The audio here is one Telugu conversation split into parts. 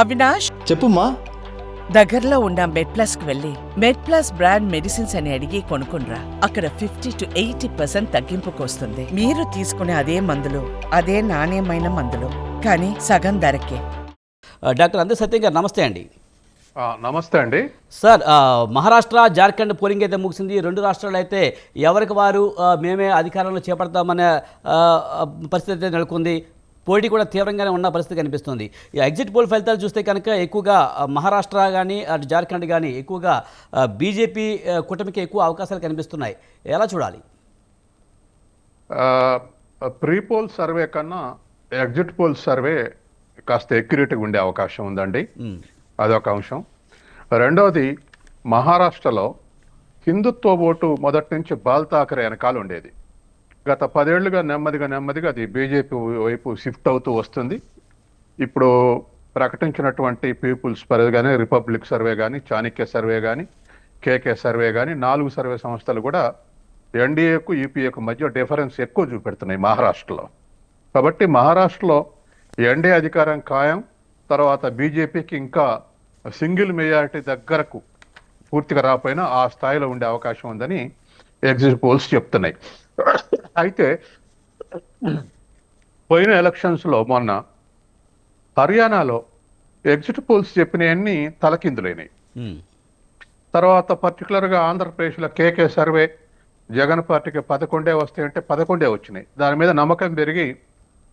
అవినాష్? చెప్పుమా దగ్గరలో ఉన్న మెడ్ ప్లస్కు వెళ్ళి మెడ్ ప్లస్ బ్రాండ్ మెడిసిన్స్ అని అడిగి కొనుక్కునరా అక్కడ ఫిఫ్టీ టు ఎయిటీ పర్సెంట్ తగ్గింపుకు వస్తుంది మీరు తీసుకునే అదే మందులు అదే నాణ్యమైన మందులు కానీ సగం ధరకే. డాక్టర్ అందే సత్యం గారు నమస్తే అండి. ఆ, నమస్తే అండి. సార్ మహారాష్ట్ర జార్ఖండ్ పోలింగ్ అయితే ముగిసింది. రెండు రాష్ట్రాలు అయితే ఎవరికి వారు మేమే అధికారంలో చేపడతామనే పరిస్థితి అయితే నెలకొంది. పోటీ కూడా తీవ్రంగానే ఉన్న పరిస్థితి కనిపిస్తుంది. ఈ ఎగ్జిట్ పోల్ ఫలితాలు చూస్తే కనుక ఎక్కువగా మహారాష్ట్ర కానీ అటు జార్ఖండ్ కానీ ఎక్కువగా బీజేపీ కూటమికి ఎక్కువ అవకాశాలు కనిపిస్తున్నాయి. ఎలా చూడాలి? ప్రీ పోల్ సర్వే కన్నా ఎగ్జిట్ పోల్ సర్వే కాస్త ఎక్యురేట్గా ఉండే అవకాశం ఉందండి. అదొక అంశం. రెండవది మహారాష్ట్రలో హిందుత్వ ఓటు మొదటి నుంచి బాల్ ఠాకరే వెనకాల ఉండేది. గత పదేళ్ళుగా నెమ్మదిగా నెమ్మదిగా అది బీజేపీ వైపు షిఫ్ట్ అవుతూ వస్తుంది. ఇప్పుడు ప్రకటించినటువంటి పీపుల్స్ సర్వే కానీ రిపబ్లిక్ సర్వే కానీ చాణక్య సర్వే కానీ కేకే సర్వే కానీ నాలుగు సర్వే సంస్థలు కూడా ఎన్డీఏకు యూపీఏకు మధ్య డిఫరెన్స్ ఎక్కువ చూపెడుతున్నాయి మహారాష్ట్రలో. కాబట్టి మహారాష్ట్రలో ఎన్డీఏ అధికారం ఖాయం తర్వాత బీజేపీకి ఇంకా సింగిల్ మెజారిటీ దగ్గరకు పూర్తిగా రాకపోయినా ఆ స్థాయిలో ఉండే అవకాశం ఉందని ఎగ్జిట్ పోల్స్ చెప్తున్నాయి. అయితే పోయిన ఎలక్షన్స్లో మొన్న హర్యానాలో ఎగ్జిట్ పోల్స్ చెప్పినవన్నీ తలకిందులైనాయి. తర్వాత పర్టికులర్గా ఆంధ్రప్రదేశ్లో కేకే సర్వే జగన్ పార్టీకి పదకొండే వస్తాయంటే పదకొండే వచ్చినాయి. దాని మీద నమ్మకం పెరిగి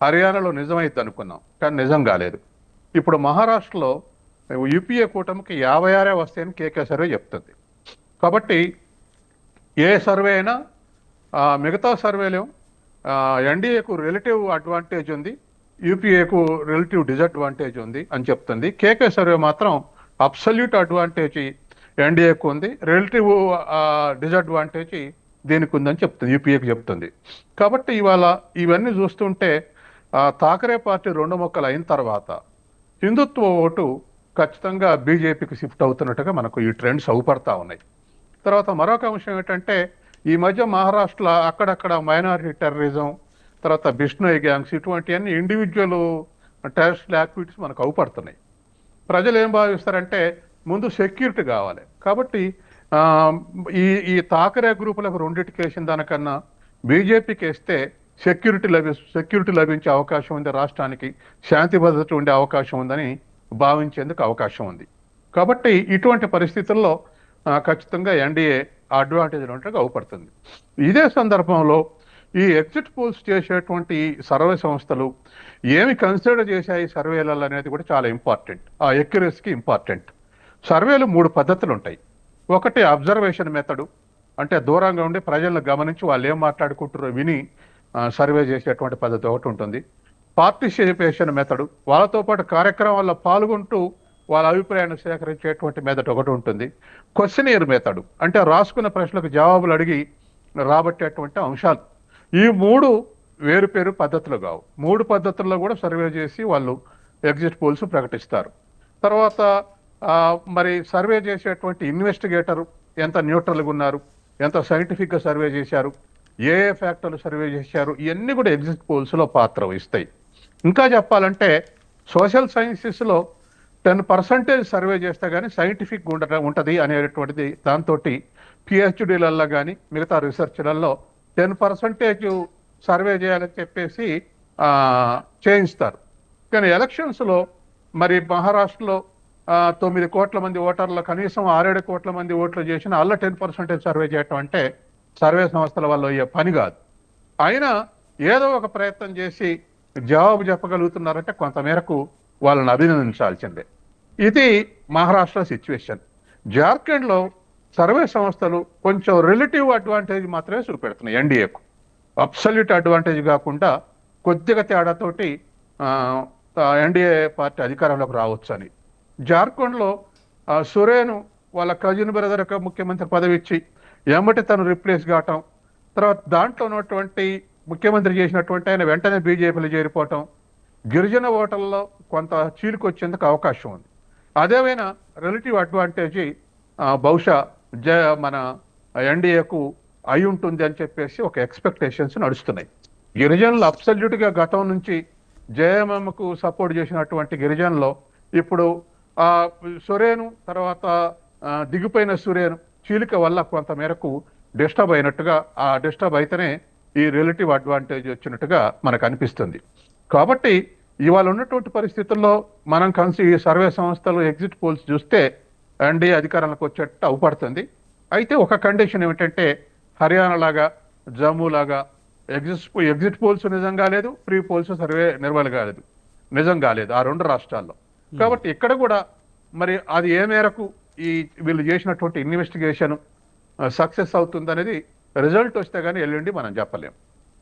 హర్యానాలో నిజమైద్ది అనుకున్నాం కానీ నిజం కాలేదు. ఇప్పుడు మహారాష్ట్రలో యూపీఏ కూటమికి యాభై ఆరే వస్తాయని కేకే సర్వే చెప్తుంది. కాబట్టి ఏ సర్వే అయినా మిగతా సర్వేలో ఎన్డీఏకు రిలేటివ్ అడ్వాంటేజ్ ఉంది యూపీఏకు రిలేటివ్ డిసడ్వాంటేజ్ ఉంది అని చెప్తుంది. కేకే సర్వే మాత్రం అబ్సల్యూట్ అడ్వాంటేజ్ ఎన్డీఏకు ఉంది రిలేటివ్ డిసడ్వాంటేజ్ దీనికి ఉందని చెప్తుంది యూపీఏకి చెప్తుంది. కాబట్టి ఇవాళ ఇవన్నీ చూస్తుంటే థాకరే పార్టీ రెండు మొక్కలు అయిన తర్వాత హిందుత్వ ఓటు ఖచ్చితంగా బీజేపీకి షిఫ్ట్ అవుతున్నట్టుగా మనకు ఈ ట్రెండ్స్ అవుపడతా ఉన్నాయి. తర్వాత మరొక అంశం ఏంటంటే ఈ మధ్య మహారాష్ట్రలో అక్కడక్కడ మైనారిటీ టెర్రరిజం తర్వాత బిష్ణోయ్ గ్యాంగ్స్ ఇటువంటివన్నీ ఇండివిజువల్ టెరరిస్టల్ యాక్టివిటీస్ మనకు అవుపడుతున్నాయి. ప్రజలు ఏం భావిస్తారంటే ముందు సెక్యూరిటీ కావాలి. కాబట్టి ఈ ఈ తాకరే గ్రూపులకు రెండింటికి వేసిన దానికన్నా బీజేపీకి వేస్తే సెక్యూరిటీ లభి సెక్యూరిటీ లభించే అవకాశం ఉంది రాష్ట్రానికి శాంతి భద్రత ఉండే అవకాశం ఉందని భావించేందుకు అవకాశం ఉంది. కాబట్టి ఇటువంటి పరిస్థితుల్లో ఖచ్చితంగా ఎన్డీఏ అడ్వాంటేజ్ ఉన్నట్టుగా అవుపడుతుంది ఇదే సందర్భంలో ఈ ఎగ్జిట్ పోల్స్ చేసేటువంటి సర్వే సంస్థలు ఏమి కన్సిడర్ చేశాయి సర్వేలలో అనేది కూడా చాలా ఇంపార్టెంట్. ఆ ఎక్యురసీకి ఇంపార్టెంట్. సర్వేలు మూడు పద్ధతులు ఉంటాయి ఒకటి అబ్జర్వేషన్ మెథడు. అంటే దూరంగా ఉండి ప్రజలను గమనించి వాళ్ళు ఏం మాట్లాడుకుంటారో విని సర్వే చేసేటువంటి పద్ధతి ఒకటి ఉంటుంది. Participation method. వాళ్ళతో పాటు కార్యక్రమాల్లో పాల్గొంటూ వాళ్ళ అభిప్రాయాన్ని సేకరించేటువంటి మెథడ్ ఒకటి ఉంటుంది. క్వశ్చనియర్ మెథడ్ అంటే రాసుకున్న ప్రశ్నలకు జవాబులు అడిగి రాబట్టేటువంటి అంశాలు. ఈ మూడు వేరు పేరు పద్ధతులు కావు. మూడు పద్ధతుల్లో కూడా సర్వే చేసి వాళ్ళు ఎగ్జిట్ పోల్స్ ప్రకటిస్తారు. తర్వాత మరి సర్వే చేసేటువంటి ఇన్వెస్టిగేటర్ ఎంత న్యూట్రల్గా ఉన్నారు ఎంత సైంటిఫిక్గా సర్వే చేశారు ఏ ఏ ఫ్యాక్టర్లు సర్వే చేశారు ఇవన్నీ కూడా ఎగ్జిట్ పోల్స్లో పాత్ర వహిస్తాయి. ఇంకా చెప్పాలంటే సోషల్ సైన్సెస్లో టెన్ పర్సెంటేజ్ సర్వే చేస్తే కానీ సైంటిఫిక్ ఉండ ఉంటుంది అనేటువంటిది దాంతో పిహెచ్డీలలో కానీ మిగతా రీసెర్చ్లలో టెన్ పర్సెంటేజ్ సర్వే చేయాలని చెప్పేసి చేయిస్తారు. కానీ ఎలక్షన్స్లో మరి మహారాష్ట్రలో తొమ్మిది కోట్ల మంది ఓటర్లు కనీసం ఆరేడు కోట్ల మంది ఓట్లు చేసిన అల్ల టెన్ పర్సెంటేజ్ సర్వే చేయటం అంటే సర్వే సంస్థల వల్ల అయ్యే పని కాదు. అయినా ఏదో ఒక ప్రయత్నం చేసి జవాబు చెప్పగలుగుతున్నారంటే కొంతమేరకు వాళ్ళని అభినందించాల్సిందే. ఇది మహారాష్ట్ర సిచ్యువేషన్ జార్ఖండ్లో సర్వే సంస్థలు కొంచెం రిలేటివ్ అడ్వాంటేజ్ మాత్రమే చూపెడుతున్నాయి ఎన్డీఏకు. అబ్సల్యూట్ అడ్వాంటేజ్ కాకుండా కొద్దిగా తేడాతోటి ఎన్డీఏ పార్టీ అధికారంలోకి రావచ్చు అని జార్ఖండ్లో ఆ, సురేను వాళ్ళ కజిన్ బ్రదర్కి ముఖ్యమంత్రి పదవి ఇచ్చి ఎమ్మటి తను రిప్లేస్ కావటం తర్వాత దాంట్లో ఉన్నటువంటి ముఖ్యమంత్రి చేసినటువంటి ఆయన వెంటనే బీజేపీలో చేరిపోవటం గిరిజన ఓటర్లలో కొంత చీలికి వచ్చేందుకు అవకాశం ఉంది. అదేమైనా రిలేటివ్ అడ్వాంటేజ్ బహుశా జ మన ఎన్డీఏకు అయి ఉంటుంది అని చెప్పేసి ఒక ఎక్స్పెక్టేషన్స్ నడుస్తున్నాయి. గిరిజనులు అబ్సల్యూట్గా గతం నుంచి జేఎంఎంకు సపోర్ట్ చేసినటువంటి గిరిజనులు ఇప్పుడు ఆ సురేను తర్వాత దిగిపోయిన సురేను చీలిక వల్ల కొంత మేరకు డిస్టర్బ్ అయినట్టుగా ఆ డిస్టర్బ్ అయితేనే ఈ రిలేటివ్ అడ్వాంటేజ్ వచ్చినట్టుగా మనకు అనిపిస్తుంది. కాబట్టి ఇవాళ ఉన్నటువంటి పరిస్థితుల్లో మనం కలిసి ఈ సర్వే సంస్థలు ఎగ్జిట్ పోల్స్ చూస్తే ఎన్డీఏ అధికారంలోకి వచ్చేట్టు అవపడుతుంది. అయితే ఒక కండిషన్ ఏమిటంటే హర్యానా లాగా జమ్మూ లాగా ఎగ్జిట్ ఎగ్జిట్ పోల్స్ నిజం కాలేదు ప్రీ పోల్స్ సర్వే నిర్వహణ కాలేదు. నిజం కాలేదు ఆ రెండు రాష్ట్రాల్లో. కాబట్టి ఇక్కడ కూడా మరి అది ఏ మేరకు ఈ వీళ్ళు చేసినటువంటి ఇన్వెస్టిగేషన్ సక్సెస్ అవుతుంది అనేది రిజల్ట్ వస్తే కానీ ఎల్లుండి మనం చెప్పలేం.